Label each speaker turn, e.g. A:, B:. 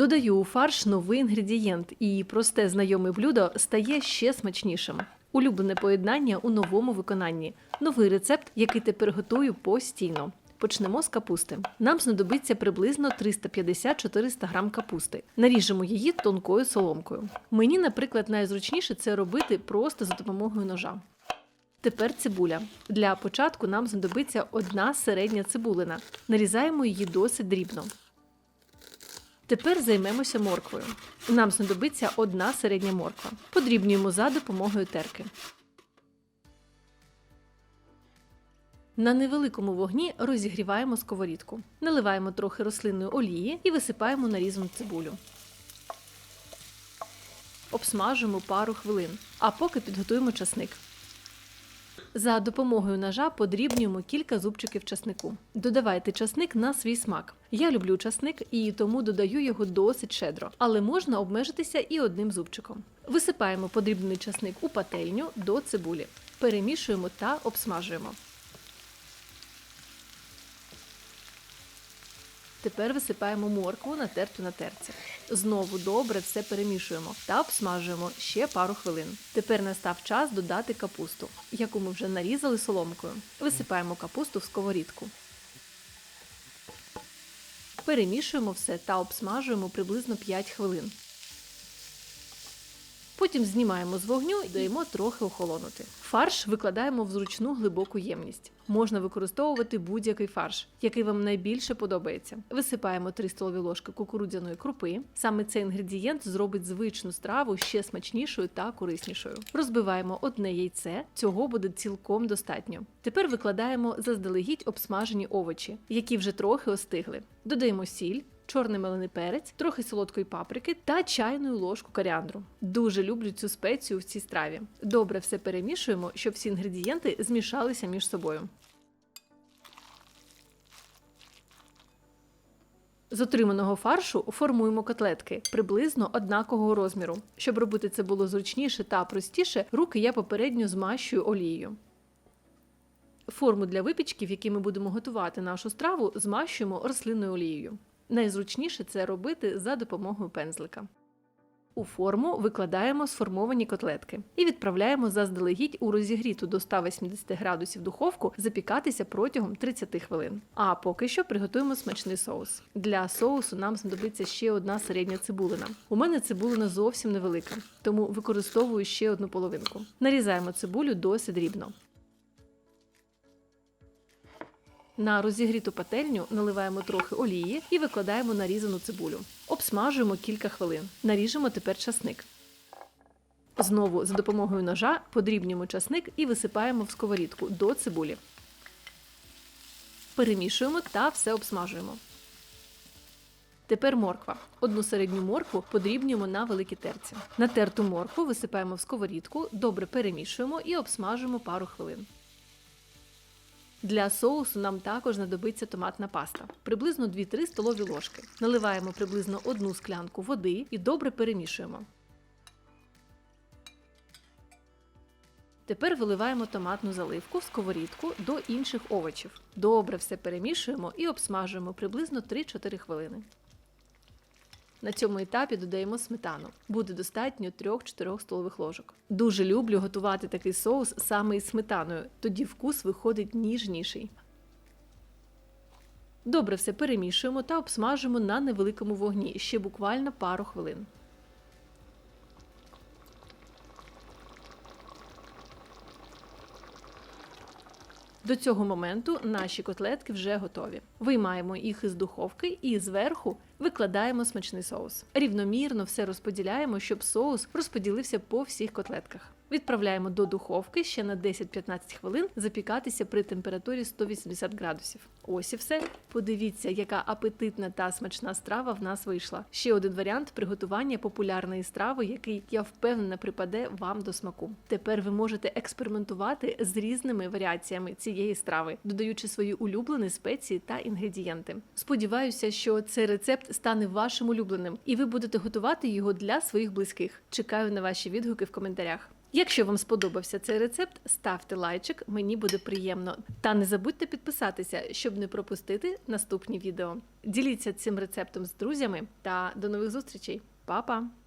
A: Додаю у фарш новий інгредієнт, і просте знайоме блюдо стає ще смачнішим. Улюблене поєднання у новому виконанні. Новий рецепт, який тепер готую постійно. Почнемо з капусти. Нам знадобиться приблизно 350-400 грам капусти. Наріжемо її тонкою соломкою. Мені, наприклад, найзручніше це робити просто за допомогою ножа. Тепер цибуля. Для початку нам знадобиться одна середня цибулина. Нарізаємо її досить дрібно. Тепер займемося морквою. Нам знадобиться одна середня морква. Подрібнюємо за допомогою терки. На невеликому вогні розігріваємо сковорідку. Наливаємо трохи рослинної олії і висипаємо нарізану цибулю. Обсмажуємо пару хвилин, а поки підготуємо часник. За допомогою ножа подрібнюємо кілька зубчиків часнику. Додавайте часник на свій смак. Я люблю часник і тому додаю його досить щедро, але можна обмежитися і одним зубчиком. Висипаємо подрібний часник у пательню до цибулі, перемішуємо та обсмажуємо. Тепер висипаємо моркву натерту на терці. Знову добре все перемішуємо та обсмажуємо ще пару хвилин. Тепер настав час додати капусту, яку ми вже нарізали соломкою. Висипаємо капусту в сковорідку. Перемішуємо все та обсмажуємо приблизно 5 хвилин. Потім знімаємо з вогню і даємо трохи охолонути. Фарш викладаємо в зручну глибоку ємність. Можна використовувати будь-який фарш, який вам найбільше подобається. Висипаємо 3 столові ложки кукурудзяної крупи. Саме цей інгредієнт зробить звичну страву ще смачнішою та кориснішою. Розбиваємо одне яйце, цього буде цілком достатньо. Тепер викладаємо заздалегідь обсмажені овочі, які вже трохи остигли. Додаємо сіль чорний мелений перець, трохи солодкої паприки та чайну ложку коріандру. Дуже люблю цю спецію в цій страві. Добре все перемішуємо, щоб всі інгредієнти змішалися між собою. З отриманого фаршу формуємо котлетки приблизно однакового розміру. Щоб робити це було зручніше та простіше, руки я попередньо змащую олією. Форму для випічки, в якій ми будемо готувати нашу страву, змащуємо рослинною олією. Найзручніше це робити за допомогою пензлика. У форму викладаємо сформовані котлетки і відправляємо заздалегідь у розігріту до 180 градусів духовку запікатися протягом 30 хвилин. А поки що приготуємо смачний соус. Для соусу нам знадобиться ще одна середня цибулина. У мене цибулина зовсім невелика, тому використовую ще одну половинку. Нарізаємо цибулю досить дрібно. На розігріту пательню наливаємо трохи олії і викладаємо нарізану цибулю. Обсмажуємо кілька хвилин. Наріжемо тепер часник. Знову за допомогою ножа подрібнюємо часник і висипаємо в сковорідку до цибулі. Перемішуємо та все обсмажуємо. Тепер морква. Одну середню моркву подрібнюємо на великій терці. Натерту моркву висипаємо в сковорідку, добре перемішуємо і обсмажуємо пару хвилин. Для соусу нам також знадобиться томатна паста, приблизно 2-3 столові ложки. Наливаємо приблизно одну склянку води і добре перемішуємо. Тепер виливаємо томатну заливку в сковорідку до інших овочів. Добре все перемішуємо і обсмажуємо приблизно 3-4 хвилини. На цьому етапі додаємо сметану. Буде достатньо 3-4 столових ложок. Дуже люблю готувати такий соус саме із сметаною, тоді вкус виходить ніжніший. Добре все перемішуємо та обсмажуємо на невеликому вогні ще буквально пару хвилин. До цього моменту наші котлетки вже готові. Виймаємо їх із духовки і зверху викладаємо смачний соус. Рівномірно все розподіляємо, щоб соус розподілився по всіх котлетках. Відправляємо до духовки ще на 10-15 хвилин запікатися при температурі 180 градусів. Ось і все. Подивіться, яка апетитна та смачна страва в нас вийшла. Ще один варіант приготування популярної страви, який я впевнена припаде вам до смаку. Тепер ви можете експериментувати з різними варіаціями цієї страви, додаючи свої улюблені спеції та інгредієнти. Сподіваюся, що цей рецепт стане вашим улюбленим, і ви будете готувати його для своїх близьких. Чекаю на ваші відгуки в коментарях. Якщо вам сподобався цей рецепт, ставте лайчик, мені буде приємно. Та не забудьте підписатися, щоб не пропустити наступні відео. Діліться цим рецептом з друзями та до нових зустрічей. Па-па!